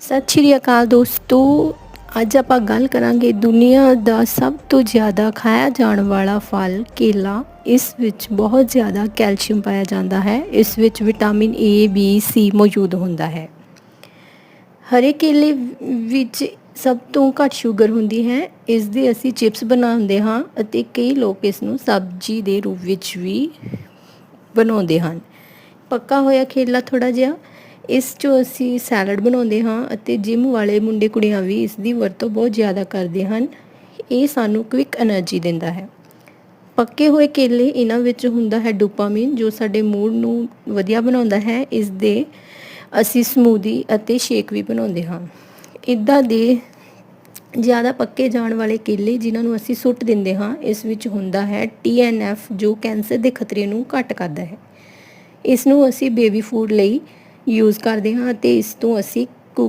ਸਤਿ ਸ਼੍ਰੀ ਅਕਾਲ ਦੋਸਤੋ, ਅੱਜ ਆਪਾਂ ਗੱਲ ਕਰਾਂਗੇ ਦੁਨੀਆ ਦਾ ਸਭ ਤੋਂ ਜ਼ਿਆਦਾ ਖਾਇਆ ਜਾਣ ਵਾਲਾ ਫਲ ਕੇਲਾ। ਇਸ ਵਿੱਚ ਬਹੁਤ ਜ਼ਿਆਦਾ ਕੈਲਸ਼ੀਅਮ ਪਾਇਆ ਜਾਂਦਾ ਹੈ। ਇਸ ਵਿੱਚ ਵਿਟਾਮਿਨ ਏ ਬੀ ਸੀ ਮੌਜੂਦ ਹੁੰਦਾ ਹੈ। ਹਰੇ ਕੇਲੇ ਵਿੱਚ ਸਭ ਤੋਂ ਘੱਟ ਸ਼ੂਗਰ ਹੁੰਦੀ ਹੈ। ਇਸ ਦੇ ਅਸੀਂ ਚਿਪਸ ਬਣਾਉਂਦੇ ਹਾਂ ਅਤੇ ਕਈ ਲੋਕ ਇਸ ਨੂੰ ਸਬਜ਼ੀ ਦੇ ਰੂਪ ਵਿੱਚ ਵੀ ਬਣਾਉਂਦੇ ਹਨ। ਪੱਕਾ ਹੋਇਆ ਕੇਲਾ ਥੋੜਾ ਜਿਹਾ। ਇਸ 'ਚੋਂ ਅਸੀਂ ਸੈਲਡ ਬਣਾਉਂਦੇ ਹਾਂ ਅਤੇ ਜਿਮ ਵਾਲੇ ਮੁੰਡੇ ਕੁੜੀਆਂ ਵੀ ਇਸ ਦੀ ਵਰਤੋਂ ਬਹੁਤ ਜ਼ਿਆਦਾ ਕਰਦੇ ਹਨ। ਇਹ ਸਾਨੂੰ ਕੁਇਕ એનર્ਜੀ ਦਿੰਦਾ ਹੈ। ਪੱਕੇ ਹੋਏ ਕੇਲੇ ਇਹਨਾਂ ਵਿੱਚ ਹੁੰਦਾ ਹੈ ਡੋਪਾਮਾਈਨ ਜੋ ਸਾਡੇ ਮੂਡ ਨੂੰ ਵਧੀਆ ਬਣਾਉਂਦਾ ਹੈ। ਇਸ ਦੇ ਅਸੀਂ ਸਮੂਦੀ ਅਤੇ ਸ਼ੇਕ ਵੀ ਬਣਾਉਂਦੇ ਹਾਂ। ਇਦਾਂ ਦੇ ਜ਼ਿਆਦਾ ਪੱਕੇ ਜਾਣ ਵਾਲੇ ਕੇਲੇ ਜਿਨ੍ਹਾਂ ਨੂੰ ਅਸੀਂ ਸੁੱਟ ਦਿੰਦੇ ਹਾਂ, ਇਸ ਵਿੱਚ ਹੁੰਦਾ ਹੈ TNF ਜੋ ਕੈਂਸਰ ਦੇ ਖਤਰੇ ਨੂੰ ਘਟ ਕਰਦਾ ਹੈ। ਇਸ ਨੂੰ ਅਸੀਂ ਬੇਬੀ ਫੂਡ ਲਈ ਯੂਜ਼ ਕਰਦੇ ਹਾਂ ਅਤੇ ਇਸ ਤੋਂ ਅਸੀਂ